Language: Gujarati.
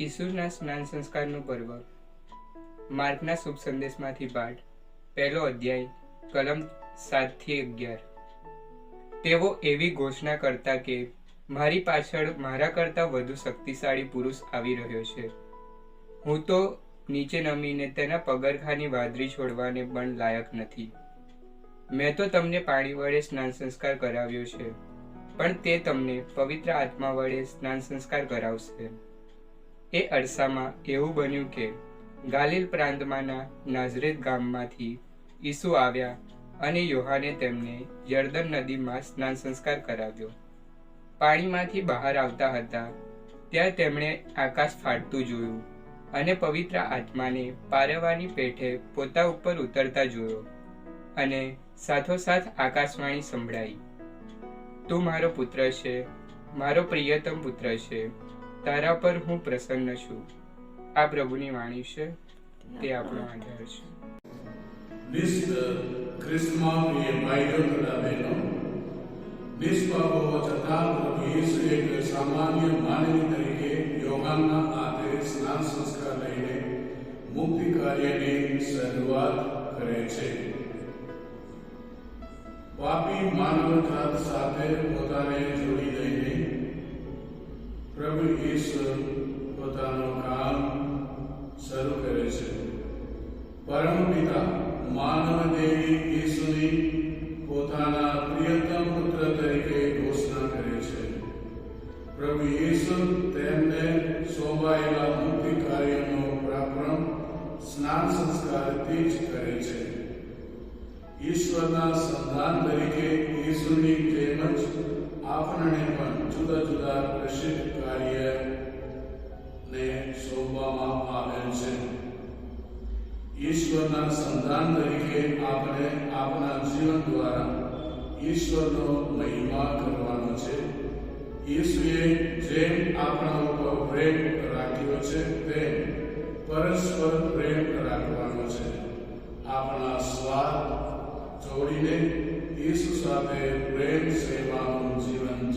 ઈસુના સ્નાન સંસ્કારનું પર્વ. માર્ગના શુભ સંદેશમાંથી પાઠ. પહેલો અધ્યાય, કલમ સાતથી અગિયાર. તેઓ એવી ઘોષણા કરતા કે, મારી પાછળ મારા કરતાં વધુ શક્તિશાળી પુરુષ આવી રહ્યો છે. હું તો નીચે નમીને તેના પગરખાની વાદળી છોડવાને પણ લાયક નથી. મેં તો તમને પાણી વડે સ્નાન સંસ્કાર કરાવ્યો છે, પણ તે તમને પવિત્ર આત્મા વડે સ્નાન સંસ્કાર કરાવશે. એ અરસામાં એવું બન્યું કે ગાલિલ પ્રાંતમાંના નાઝરેત ગામમાંથી ઈસુ આવ્યા અને યોહાને તેમને યર્દન નદીમાં સ્નાન સંસ્કાર કરાવ્યો. પાણીમાંથી બહાર આવતા હતા, ત્યાં તેમણે આકાશ ફાટતું જોયું અને પવિત્ર આત્માને પારવાની પેઠે પોતા ઉપર ઉતરતા જોયો અને સાથોસાથ આકાશવાણી સંભળાઈ. તું મારો પુત્ર છે, મારો પ્રિયતમ પુત્ર છે તારા પર હું પ્રસન્ન છું. આ પ્રભુની વાણી છે. તે આપણો આધાર છે. હોવા છતાં પ્રભુ યેસુ એક સામાન્ય માનવી તરીકે યોહાનના આધારે સ્નાન સંસ્કાર લઈને મુક્તિ કાર્યની શરૂઆત કરે છે. પાપી માનવ જાત સાથે પોતાને જોડી દઈને પ્રભુ ઈશ્વર પોતાનું કામ શરૂ કરે છે. પરમ પિતા, માનવ દેવી ઈશ્વરી પોતાના પ્રિયતમ પુત્ર તરીકે ઘોષણા કરે છે. પ્રભુ ઈશ્વર તેમને શોભાયેલા મુક્તિ કાર્યનો પ્રારંભ સ્નાન સંસ્કારથી જ કરે છે ઈશ્વરના સંધાન તરીકે ઈશ્વરની તેમજ આપણને પણ જુદા જુદા પ્રસિદ્ધ કાર્ય ને શોભવામાં આવેલ છે. ઈશ્વરના સંધાન તરીકે આપણે આપણા જીવન દ્વારા ઈશ્વરનો મહિમા કરવાનો છે. ઈશ્વરે જેમ આપણા ઉપર પ્રેમ રાખ્યો છે, તેમ પરસ્પર પ્રેમ રાખવાનો છે. આપણા સ્વાર્થ જોડીને ઈસુ સાથે પ્રેમ સેવાનું જીવન